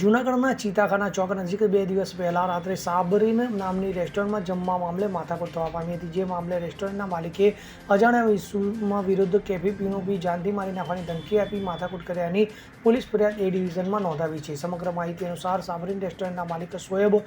જૂનાગઢના ચીતાખાના ચોક નજીક બે દિવસ પહેલા રાત્રે સાબરીન નામની રેસ્ટોરન્ટમાં જમવા મામલે માથાકૂટ થવા પામી હતી. જે મામલે રેસ્ટોરન્ટના માલિકે અજાણ્યા વિશુમાં વિરુદ્ધ કેફી પીણું પી જાનથી મારી નાખવાની ધમકી આપી માથાકૂટ કર્યાની પોલીસ ફરિયાદ એ ડિવિઝનમાં નોંધાવી છે. સમગ્ર માહિતી અનુસાર સાબરીન રેસ્ટોરન્ટના માલિક શોએબ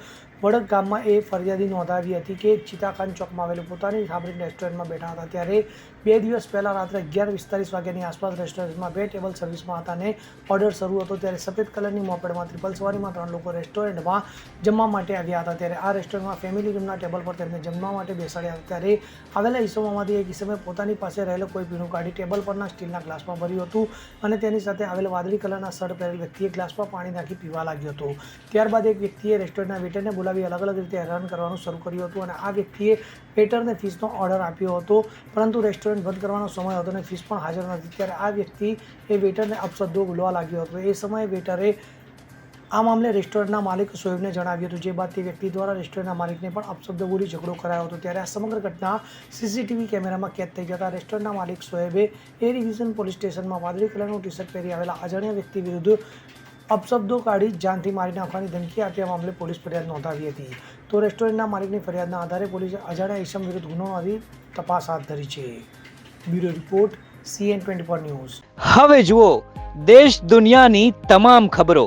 વડક ગામમાં એ ફરિયાદી નોંધાવી હતી કે ચીતાખાન ચોકમાં આવેલું પોતાની સાબરીન રેસ્ટોરન્ટમાં બેઠા હતા. ત્યારે બે દિવસ પહેલાં રાત્રે અગિયાર પિસ્તાલીસ વાગ્યાની આસપાસ રેસ્ટોરન્ટમાં બે ટેબલ સર્વિસમાં હતા અને ઓર્ડર શરૂ હતો. ત્યારે સફેદ કલરની મોપેડમાં સવારીમાં ત્રણ લોકો રેસ્ટોરન્ટમાં જમવા માટે આવ્યા હતા. ત્યારે આ રેસ્ટોરન્ટમાં ફેમિલી રૂમના ટેબલ પર તેમને જમવા માટે બેસાડ્યા. હતા ત્યારે આવેલા ઈસમોમાંથી એક ઈસમે પોતાની પાસે રહેલો કોઈ પીણું કાઢી ટેબલ પરના સ્ટીલના ગ્લાસમાં ભર્યું હતું અને તેની સાથે આવેલ વાદળી કલરના શર્ટ પહેરેલ વ્યક્તિએ ગ્લાસમાં પાણી નાખી પીવા લાગ્યો હતો. ત્યારબાદ એક વ્યક્તિએ રેસ્ટોરન્ટના વેટરને બોલાવી અલગ અલગ રીતે હેરાન કરવાનું શરૂ કર્યું હતું અને આ વ્યક્તિએ વેટરને ફીસનો ઓર્ડર આપ્યો હતો. પરંતુ રેસ્ટોરન્ટ બંધ કરવાનો સમય હતો અને ફીસ પણ હાજર નથી. ત્યારે આ વ્યક્તિ એ વેટરને અપશબ્દો બોલવા લાગ્યો હતો. એ સમયે વેટરે આ મામલે રેસ્ટોરન્ટના માલિક શોએબને જણાવ્યું હતું. જે બાદ તે વ્યક્તિ દ્વારા રેસ્ટોરન્ટના માલિકને પણ અપશબ્દ બોલી ઝઘડો કરાયો હતો. ત્યારે આ સમગ્ર ઘટના સીસીટીવી કેમેરામાં કેદ થઈ જતા રેસ્ટોરન્ટના માલિક શોએબે એ ડિવિઝન પોલીસ સ્ટેશનમાં વાદળી કલરનું ટી શર્ટ પહેરી આવેલા અજાણ્યા વ્યક્તિ વિરુદ્ધ અપશબ્દો કાઢી જાનથી મારી નાખવાની ધમકી આપી આ મામલે પોલીસ ફરિયાદ નોંધાવી હતી. તો રેસ્ટોરન્ટના માલિકની ફરિયાદના આધારે પોલીસે અજાણ્યા ઈસમ વિરુદ્ધ ગુનો નોંધી તપાસ હાથ ધરી છે. Bureau report, CN twenty news. હવે જુઓ, દેશ દુનિયાની તમામ ખબરો.